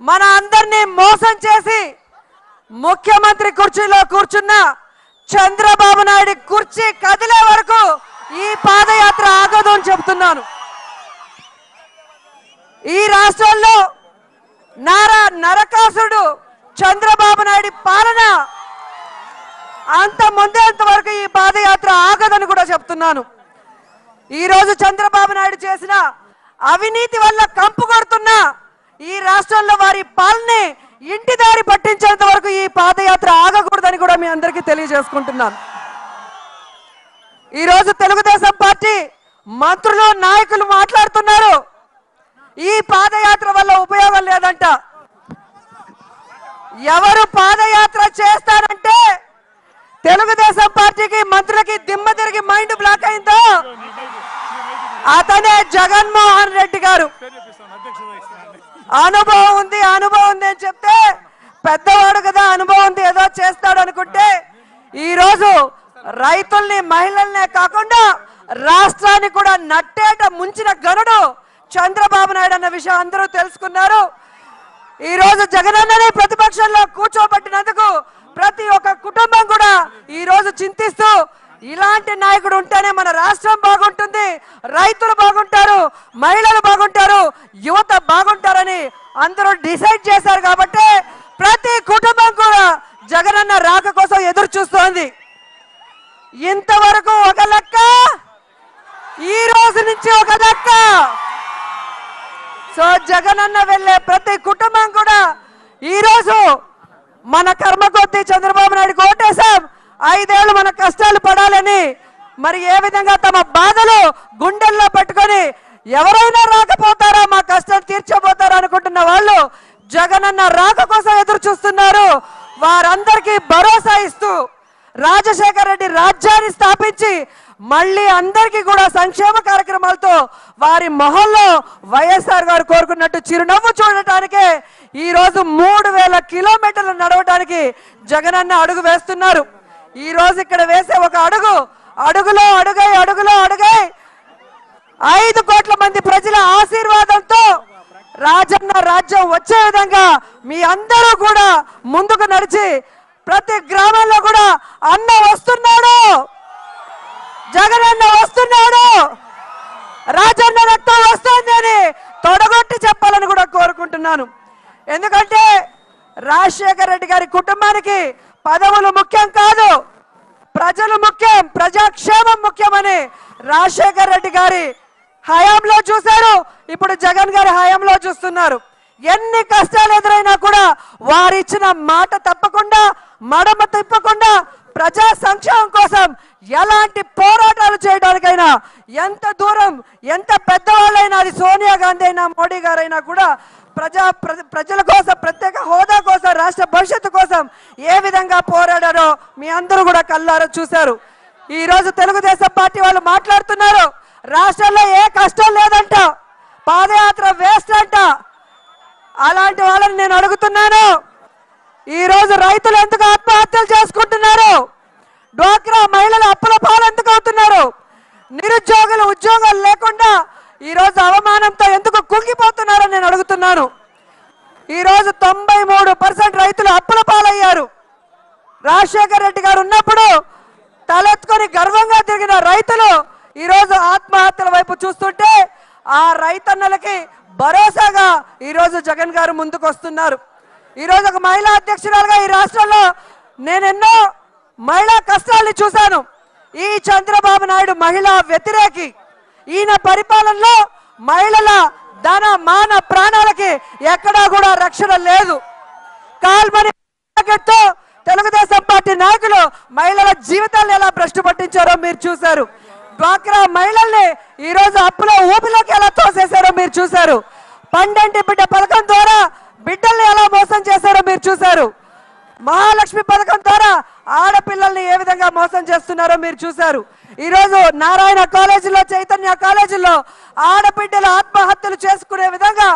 మన అందరినీ మోసం చేసి ముఖ్యమంత్రి కుర్చీలో కూర్చున్న చంద్రబాబు నాయుడు కుర్చీ కదిలే వరకు ఈ పాదయాత్ర ఆగదు అని చెప్తున్నాను ఈ రాష్ట్రంలో నారా నరకాసుడు చంద్రబాబు నాయుడు పాలన అంత ముందేంత వరకు ఈ పాదయాత్ర ఆగదని కూడా చెప్తున్నాను. ఈరోజు చంద్రబాబు నాయుడు చేసిన అవినీతి వల్ల కంపు కొడుతున్నా ఈ రాష్ట్రంలో వారి పాలనే ఇంటి దారి పట్టించేంత వరకు ఈ పాదయాత్ర ఆగకూడదని కూడా మీ అందరికీ తెలియజేసుకుంటున్నాను. ఈ రోజు తెలుగుదేశం పార్టీ మంత్రులు నాయకులు మాట్లాడుతున్నారు. ఈ పాదయాత్ర వల్ల ఉపయోగం లేదంట. ఎవరు పాదయాత్ర చేస్తారంటే తెలుగుదేశం పార్టీకి మంత్రులకి దిమ్మ తిరిగి మైండ్ బ్లాక్ అయిందో అతనే జగన్మోహన్ రెడ్డి గారు. అనుభవం ఉంది అనుభవం ఉంది అని చెప్తే పెద్దవాడు కదా అనుభవం ఉంది ఏదో చేస్తాడు అనుకుంటే ఈ రోజు రైతుల్ని మహిళల్నే కాకుండా రాష్ట్రాన్ని కూడా నట్టేట ముంచిన గనుడు చంద్రబాబు నాయుడు అన్న విషయం అందరూ తెలుసుకున్నారు. ఈ రోజు జగనన్నని ప్రతిపక్షంలో కూర్చోబెట్టినందుకు ప్రతి ఒక్క కుటుంబం కూడా ఈ రోజు చింతిస్తూ ఇలాంటి నాయకుడు ఉంటేనే మన రాష్ట్రం బాగుంటుంది. రైతులు బాగుంటారు మహిళలు బాగుంటారు యువత బాగుంటారని అందరూ డిసైడ్ చేశారు కాబట్టి ప్రతి కుటుంబం కూడా జగనన్న రాక కోసం ఎదురు చూస్తోంది. ఇంతవరకు ఒక లెక్క ఈ రోజు నుంచి ఒక లెక్క. సో జగనన్న వెళ్ళే ప్రతి కుటుంబం కూడా ఈ రోజు మన కర్మ కొద్దీ చంద్రబాబు నాయుడు కోటేశాం ఐదేళ్ళు మన కష్టాలు పడాలని మరి ఏ విధంగా తమ బాధలు గుండెల్లో పట్టుకొని ఎవరైనా రాకపోతారా? మా కష్టం తీర్చబోతారా అనుకుంటున్న వాళ్ళు జగనన్న రాక కోసం ఎదురు చూస్తున్నారు. వారందరికీ భరోసా ఇస్తూ రాజశేఖర రెడ్డి రాజ్యాన్ని స్థాపించి మళ్ళీ అందరికీ కూడా సంక్షేమ కార్యక్రమాలతో వారి మొహంలో వైఎస్ఆర్ గారు కోరుకున్నట్టు చిరునవ్వు చూడటానికే ఈ రోజు మూడు వేల కిలోమీటర్లు నడవడానికి జగనన్న అడుగు వేస్తున్నారు. ఈ రోజు ఇక్కడ వేసే ఒక అడుగు అడుగులో అడుగై అడుగులో అడుగై. ఐదు కోట్ల మంది ప్రజల ఆశీర్వాదంతో రాజన్న రాజ్యం వచ్చే విధంగా మీ అందరూ కూడా ముందుకు నడిచి ప్రతి గ్రామంలో కూడా అన్న వస్తున్నాడు. జగనన్న వస్తున్నాడు. రాజన్న రక్తం వస్తుంది అని తొడగొట్టి చెప్పాలని కూడా కోరుకుంటున్నాను. ఎందుకంటే రాజశేఖర రెడ్డి గారి కుటుంబానికి పదవులు ముఖ్యం కాదు. ప్రజలు ముఖ్యం ప్రజాక్షేమం ముఖ్యమని రాజశేఖర్ రెడ్డి గారి హయాంలో చూశారు. ఇప్పుడు జగన్ గారి హయాంలో చూస్తున్నారు. ఎన్ని కష్టాలు ఎదురైనా కూడా వారిచ్చిన మాట తప్పకుండా మడమ తిప్పకుండా ప్రజా సంక్షేమం కోసం ఎలాంటి పోరాటాలు చేయడానికైనా ఎంత దూరం ఎంత పెద్దవాళ్ళైనా అది సోనియా గాంధీ అయినా మోడీ గారైనా కూడా ప్రజా ప్ర- ప్రజల కోసం ప్రత్యేక హోదా రాష్ట్ర భవిష్యత్తు కోసం ఏ విధంగా పోరాడారో మీ అందరూ కూడా కల్లారో చూశారు. ఈ రోజు తెలుగుదేశం పార్టీ వాళ్ళు మాట్లాడుతున్నారు. రాష్ట్రంలో ఏ కష్టం లేదంట. పాదయాత్ర వేస్ట్ అంట. అలాంటి వాళ్ళని నేను అడుగుతున్నాను. ఈ రోజు రైతులు ఎందుకు ఆత్మహత్యలు చేసుకుంటున్నారు? డ్వాక్రా మహిళలు అప్పుల పాలు ఎందుకు అవుతున్నారు? నిరుద్యోగులు ఉద్యోగాలు లేకుండా ఈ రోజు అవమానంతో ఎందుకు కుంగిపోతున్నారని నేను అడుగుతున్నాను. ఈ రోజు తొంభై మూడు పర్సెంట్ రైతులు అప్పుల పాలయ్యారు రాజశేఖర రెడ్డి గారు ఉన్నప్పుడు తలెత్తుకొని గర్వంగా తిరిగిన రైతులు ఈ రోజు ఆత్మహత్యల వైపు చూస్తుంటే ఆ రైతన్నలకి భరోసాగా ఈ రోజు జగన్ గారు ముందుకు వస్తున్నారు. ఈ ఒక మహిళా అధ్యక్షురాలుగా ఈ రాష్ట్రంలో నేనెన్నో మహిళా కష్టాల్ని చూశాను. ఈ చంద్రబాబు నాయుడు మహిళా వ్యతిరేకి. ఈయన పరిపాలనలో మహిళల ధన మాన ప్రాణాలకి ఎక్కడా కూడా రక్షణ లేదు. కాల్మని తెలుగుదేశం పార్టీ నాయకులు మహిళల జీవితాలను ఎలా భ్రష్టు పట్టించారో మీరు చూశారు. డ్వాక్రా మహిళల్ని ఈ రోజు అప్పులో ఊపిలోకి ఎలా తోసేశారో మీరు చూశారు. పండంటి బిడ్డ పథకం ద్వారా బిడ్డల్ని ఎలా మోసం చేశారో మీరు చూశారు. మహాలక్ష్మి పథకం ద్వారా ఆడపిల్లల్ని ఏ విధంగా మోసం చేస్తున్నారో మీరు చూశారు. ఈ రోజు నారాయణ కాలేజీలో చైతన్య కాలేజీలో ఆడబిడ్డలు ఆత్మహత్యలు చేసుకునే విధంగా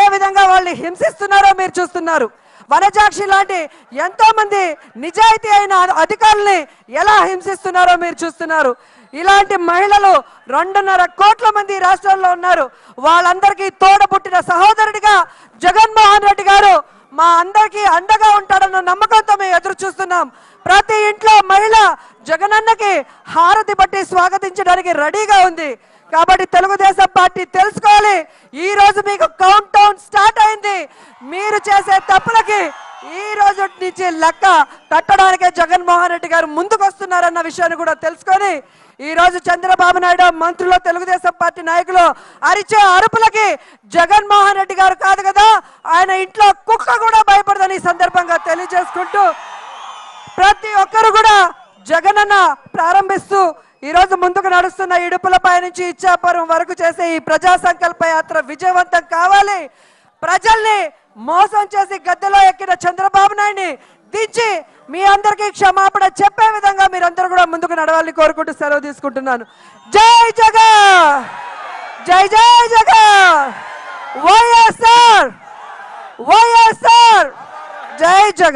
ఏ విధంగా వాళ్ళని హింసిస్తున్నారో మీరు చూస్తున్నారు. వనజాక్షి లాంటి ఎంతో మంది నిజాయితీ అయిన అధికారుల్ని ఎలా హింసిస్తున్నారో మీరు చూస్తున్నారు. ఇలాంటి మహిళలు రెండున్నర కోట్ల మంది రాష్ట్రాల్లో ఉన్నారు. వాళ్ళందరికీ తోడబుట్టిన సహోదరుడిగా జగన్మోహన్ రెడ్డి గారు మా అందరికీ అండగా ఉంటాడన్న నమ్మకంతో మేము ఎదురు చూస్తున్నాం ప్రతి ఇంట్లో మహిళ జగనన్నకి హారతి బట్టి స్వాగతించడానికి రెడీగా ఉంది. కాబట్టి తెలుగుదేశం పార్టీ తెలుసుకోవాలి. ఈ రోజు మీకు కౌంట్ డౌన్ స్టార్ట్ అయింది. మీరు చేసే తప్పులకి ఈ రోజు నుంచి లెక్క కట్టడానికే జగన్మోహన్ రెడ్డి గారు ముందుకొస్తున్నారన్న విషయాన్ని కూడా తెలుసుకొని ఈ రోజు చంద్రబాబు నాయుడు మంత్రులు తెలుగుదేశం పార్టీ నాయకులు అరిచే అరుపులకి జగన్మోహన్ రెడ్డి గారు కాదు కదా ఆయన ఇంట్లో కుక్క కూడా భయపడదని ఈ సందర్భంగా తెలియజేసుకుంటూ ప్రతి ఒక్కరు కూడా జగనన్న ప్రారంభిస్తూ ఈ రోజు ముందుకు నడుస్తున్న ఇడుపులపై నుంచి ఇచ్చాపురం వరకు చేసే ఈ ప్రజా సంకల్ప యాత్ర విజయవంతం కావాలి. ప్రజల్ని మోసం చేసి గద్దెలో ఎక్కిన చంద్రబాబు నాయుడిని దించి మీ అందరికీ క్షమాపణ చెప్పే విధంగా మీరందరూ కూడా ముందుకు నడవాలని కోరుకుంటూ సెలవు తీసుకుంటున్నాను. జై జగా జై జై జగా వైఎస్ఆర్! వైఎస్ఆర్! జై జగా